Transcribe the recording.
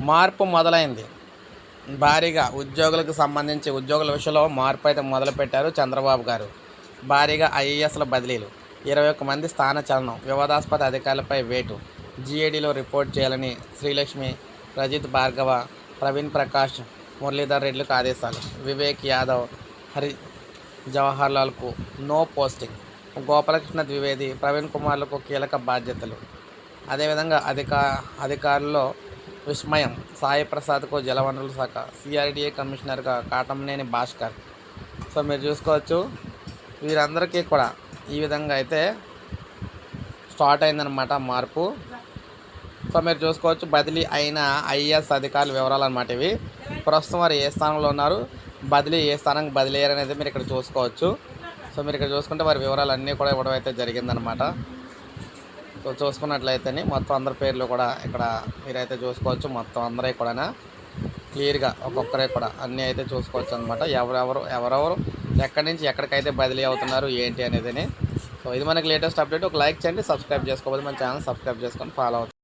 మార్పు మొదలైంది. భారీగా ఉద్యోగులకు సంబంధించి ఉద్యోగుల విషయంలో మార్పు అయితే మొదలుపెట్టారు చంద్రబాబు గారు. భారీగా ఐఏఎస్ల బదిలీలు. ఇరవై ఒక్క మంది స్థాన చలనం వివాదాస్పద అధికారులపై వేటు. జీఏడీలో రిపోర్ట్ చేయాలని శ్రీలక్ష్మి రజిత్ భార్గవ ప్రవీణ్ ప్రకాష్ మురళీధర్ రెడ్డిలకు ఆదేశాలు. వివేక్ యాదవ్ హరి జవహర్ లాల్కు నో పోస్టింగ్. గోపాలకృష్ణ ద్వివేది ప్రవీణ్ కుమార్లకు కీలక బాధ్యతలు. అదేవిధంగా అధికా అధికారుల్లో విస్మయం. సాయి ప్రసాద్కు జలవనరుల శాఖ సిఆర్డిఏ కమిషనర్గా కాటంనేని భాస్కర్. సో మీరు చూసుకోవచ్చు వీరందరికీ కూడా ఈ విధంగా అయితే స్టార్ట్ అయిందనమాట మార్పు. సో మీరు చూసుకోవచ్చు బదిలీ అయిన ఐఏఎస్ అధికారుల వివరాలు అనమాట ఇవి. ప్రస్తుతం వారు ఏ స్థానంలో ఉన్నారు బదిలీ ఏ స్థానానికి బదిలీ అనేది మీరు ఇక్కడ చూసుకోవచ్చు. సో మీరు ఇక్కడ చూసుకుంటే వారి వివరాలు అన్నీ కూడా ఇవ్వడం అయితే జరిగిందనమాట సో చూసుకున్నట్లయితే మొత్తం అందరి పేర్లు కూడా ఇక్కడ మీరైతే చూసుకోవచ్చు. మొత్తం అందరూ కూడా క్లియర్గా ఒక్కొక్కరే కూడా అన్నీ అయితే చూసుకోవచ్చు అనమాట ఎవరెవరు ఎవరెవరు ఎక్కడి నుంచి ఎక్కడికైతే బదిలీ అవుతున్నారు ఏంటి అనేది సో ఇది మనకి లేటెస్ట్ అప్డేట్. ఒక లైక్ చేయండి సబ్స్క్రైబ్ చేసుకోవాలి మన ఛానల్ సబ్స్క్రైబ్ చేసుకొని ఫాలో అవుతుంది